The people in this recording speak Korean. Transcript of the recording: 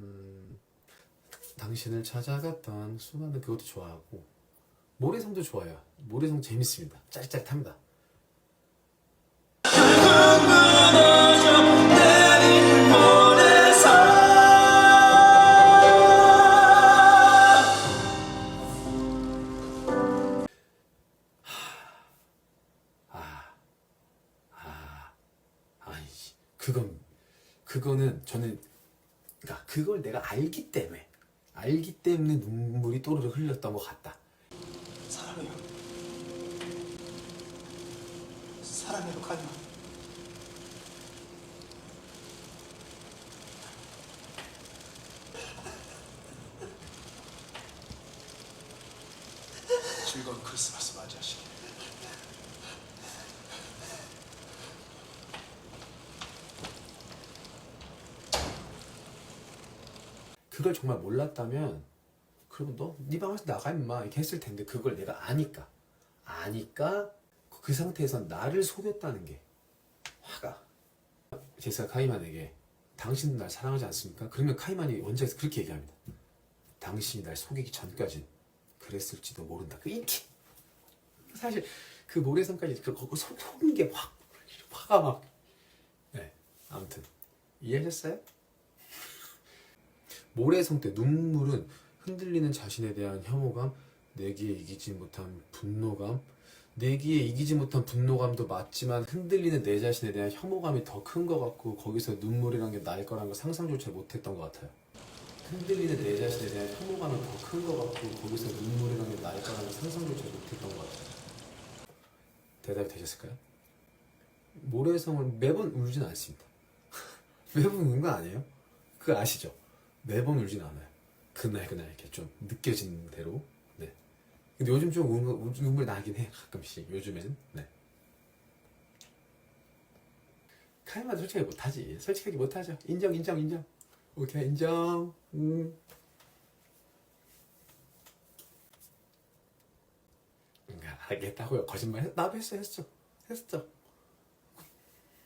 음, 당신을 찾아갔던 수많은 그것도 좋아하고 모래성도 좋아요. 모래성 재밌습니다. 짜릿짜릿합니다. 아니지. 그건 그거는 저는 그러니까 그걸 내가 알기 때문에 알기 때문에 눈물이 또르르 흘렸던 것 같다. 사랑해요. 사랑해요, 가인아. 즐거운 크리스마스 맞이하시길. 그걸 정말 몰랐다면 그러면 너네 방에서 나가 임마 이렇게 했을 텐데 그걸 내가 아니까 아니까 그 상태에서 나를 속였다는 게 화가 제스가 카이만에게 당신은 날 사랑하지 않습니까? 그러면 카이만이 원작에서 그렇게 얘기합니다. 당신이 날 속이기 전까진 그랬을지도 모른다. 그 이렇게 사실 그 모래성까지 그 거- 속- 속은 게 확 화가 막 네, 아무튼 이해하셨어요? 모래성 때 눈물은 흔들리는 자신에 대한 혐오감, 내기에 이기지 못한 분노감, 내기에 이기지 못한 분노감도 맞지만 흔들리는 내 자신에 대한 혐오감이 더 큰 것 같고 거기서 눈물이란 게 날 거라는 걸 상상조차 못했던 것 같아요. 흔들리는 내 자신에 대한 혐오감이 더 큰 것 같고 거기서 눈물이란 게 날 거라는 걸 상상조차 못했던 것 같아요. 대답이 되셨을까요? 모래성을 매번 울진 않습니다. 매번 우는 거 아니에요? 그거 아시죠? 매번 울진 않아요. 그날 그날 이렇게 좀 느껴지는 대로. 네. 근데 요즘 좀 운- 운- 눈물 나긴 해 가끔씩. 요즘엔. 네. 카이만 솔직하게 못하지. 솔직하게 못하죠. 인정 인정 인정. 오케이 인정. 음. 알겠다고요. 거짓말 했, 나도 했어 했어 했어.